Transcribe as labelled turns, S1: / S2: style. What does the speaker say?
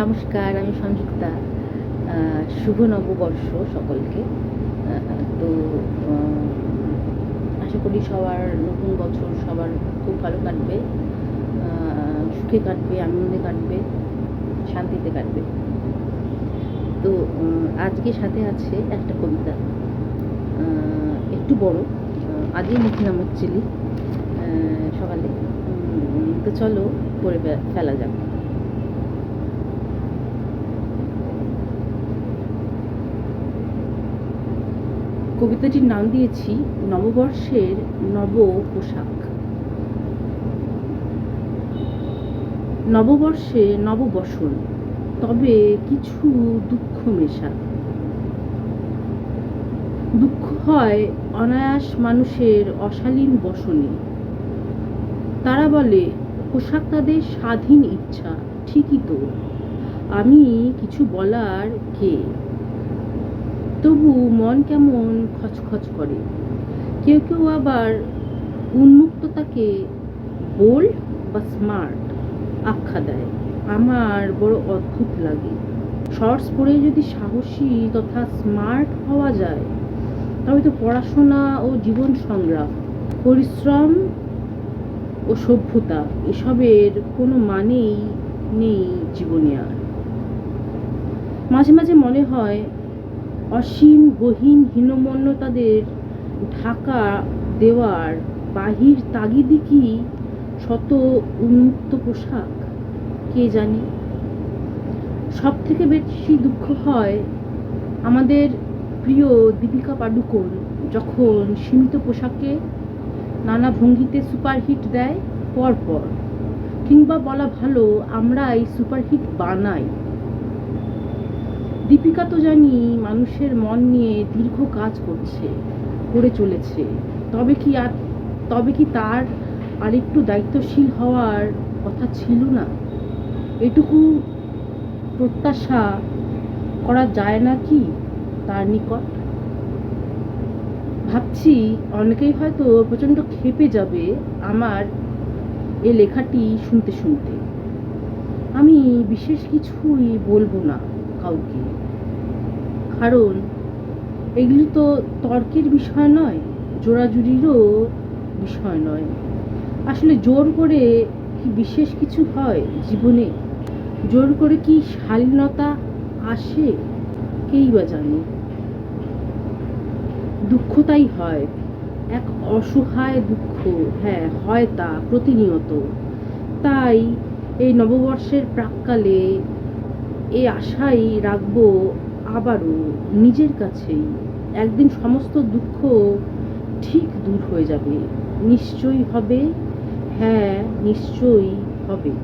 S1: নমস্কার, আমি সংযুক্তা। শুভ নববর্ষ সকলকে। তো আশা করি সবার নতুন বছর সবার খুব ভালো কাটবে। সুখে কাটবে, আনন্দে কাটবে, শান্তিতে কাটবে। তো আজকে সাথে আছে একটা কবিতা। একটু বড় আজই লিখলাম অ্যাকচুয়ালি সকালে। তো চলো, পড়ে ফেলা যাক। কবিতাটির নাম দিয়েছি নববর্ষের নব পোশাক। নববর্ষে নববসন, তবে কিছু দুঃখ মেশা। দুঃখ হয় অনায়াস মানুষের অশালীন বসনে। তারা বলে, পোশাক তাদের স্বাধীন ইচ্ছা, ঠিকই তো। আমি কিছু বলার কে? তবু মন কেমন খচখচ করে। কেউ কেউ আবার উন্মুক্ততাকে বোল্ড বা স্মার্ট আখ্যা দেয়। আমার বড় অদ্ভুত লাগে। শর্টস পরে যদি সাহসী তথা স্মার্ট হওয়া যায়, তবে তো পড়াশোনা ও জীবন সংগ্রাম, পরিশ্রম ও সভ্যতা, এসবের কোনো মানেই নেই জীবনে আর। মাঝে মাঝে মনে হয় অসীম, গহীন, হীনমন্যতাদের ঢাকা দেওয়ার বাহির তাগিদি কি শত উন্মুক্ত পোশাক? কে জানি? সব থেকে বেশি দুঃখ হয় আমাদের প্রিয় দীপিকা পাডুকোন যখন সীমিত পোশাকে নানা ভঙ্গিতে সুপারহিট দেয় পরপর। কিংবা বলা ভালো, আমরাই সুপারহিট বানাই। দীপিকা তো জানি মানুষের মন নিয়ে দীর্ঘ কাজ করছে, করে চলেছে। তবে কি আর, তবে কি তার আরেকটু দায়িত্বশীল হওয়ার কথা ছিল না? এটুকু প্রত্যাশা করা যায় না কি তার নিকট? ভাবছি অনেকেই হয়তো প্রচণ্ড ক্ষেপে যাবে আমার এ লেখাটি শুনতে শুনতে। আমি বিশেষ কিছুই বলব না কাউকে। কারণ এগুলি তো তর্কের বিষয় নয় জোড়াজুড়িরও বিষয় নয়। আসলে জোর করে কি বিশেষ কিছু হয় জীবনে? জোর করে কি শালীনতা আসে? কেই বা জানে? দুঃখ তাই হয়, এক অসহায় দুঃখ হ্যাঁ হয় তা প্রতিনিয়ত। তাই এই নববর্ষের প্রাককালে এই আশাই রাখব আবারও নিজের কাছেই একদিন সমস্ত দুঃখ ঠিক দূর হয়ে যাবে। নিশ্চয়ই হবে। হ্যাঁ নিশ্চয়ই হবে।